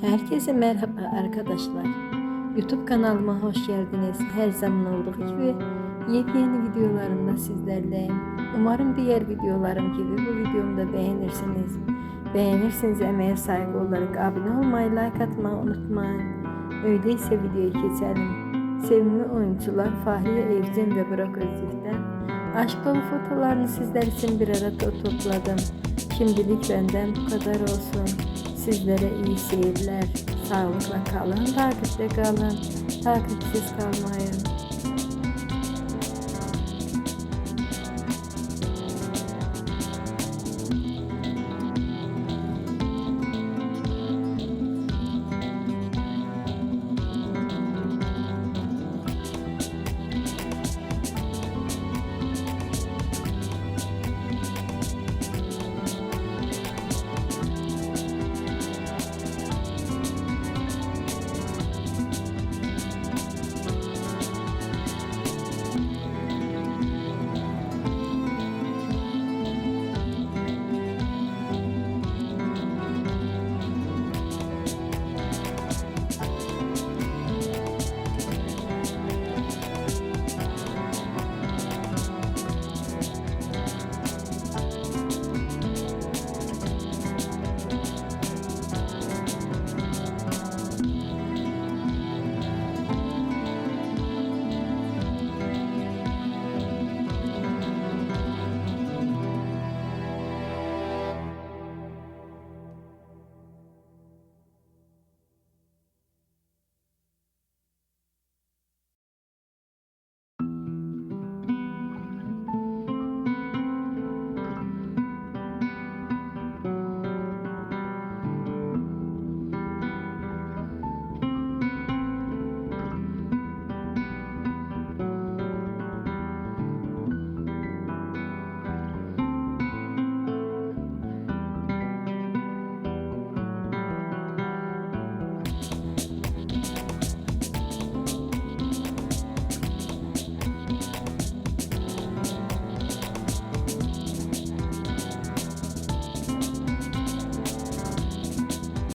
Herkese merhaba arkadaşlar. YouTube kanalıma hoş geldiniz. Her zaman olduğu gibi yepyeni videolarımda sizlerleyim. Umarım diğer videolarım gibi bu videomu da beğenirsiniz. Beğenirseniz emeğe saygı olarak abone olmayı, like atmayı unutmayın. Öyleyse videoyu geçelim. Sevimli oyuncular Fahriye Evcen ve Burak Özçivit'ten aşk dolu fotolarını sizler için bir arada topladım. Şimdilik benden bu kadar olsun. Sizlere iyi seyirler. Sağlıkla kalın, takipte kalın. Takipsiz kalmayın.